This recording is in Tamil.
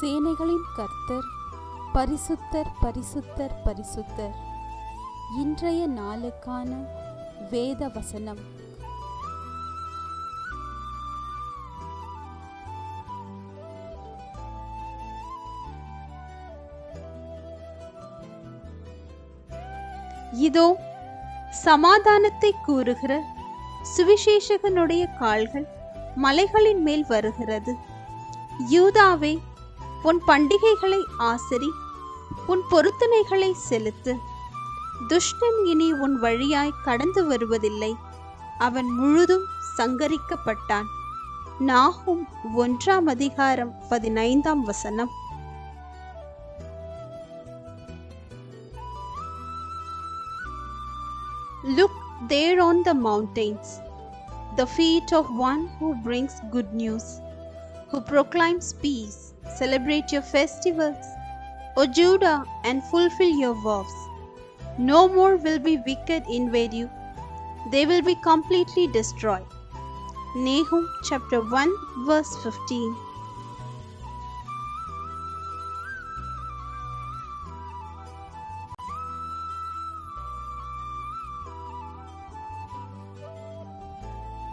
சேனைகளின் கர்த்தர் பரிசுத்தர் பரிசுத்தர் பரிசுத்தர். இன்றைய நாளுக்கான வேத வசனம். இதோ சமாதானத்தை கூறுகிற சுவிசேஷகனுடைய கால்கள் மலைகளின் மேல் வருகிறது. யூதாவே உன் பண்டிகைகளை ஆசரி உன் பொருத்தனைகளை செலுத்து. துஷ்டன் இனி உன் வழியாய் கடந்து வருவதில்லை. அவன் முழுதும் சங்கரிக்கப்பட்டான். நாகும் ஒன்றாம் அதிகாரம் பதினைந்தாம் வசனம். Look there on the mountains the feet of one who brings good news, who proclaims peace. Celebrate your festivals, O Judah, and fulfill your vows. No more will be wicked invade you, they will be completely destroyed. Nahum chapter 1, verse 15.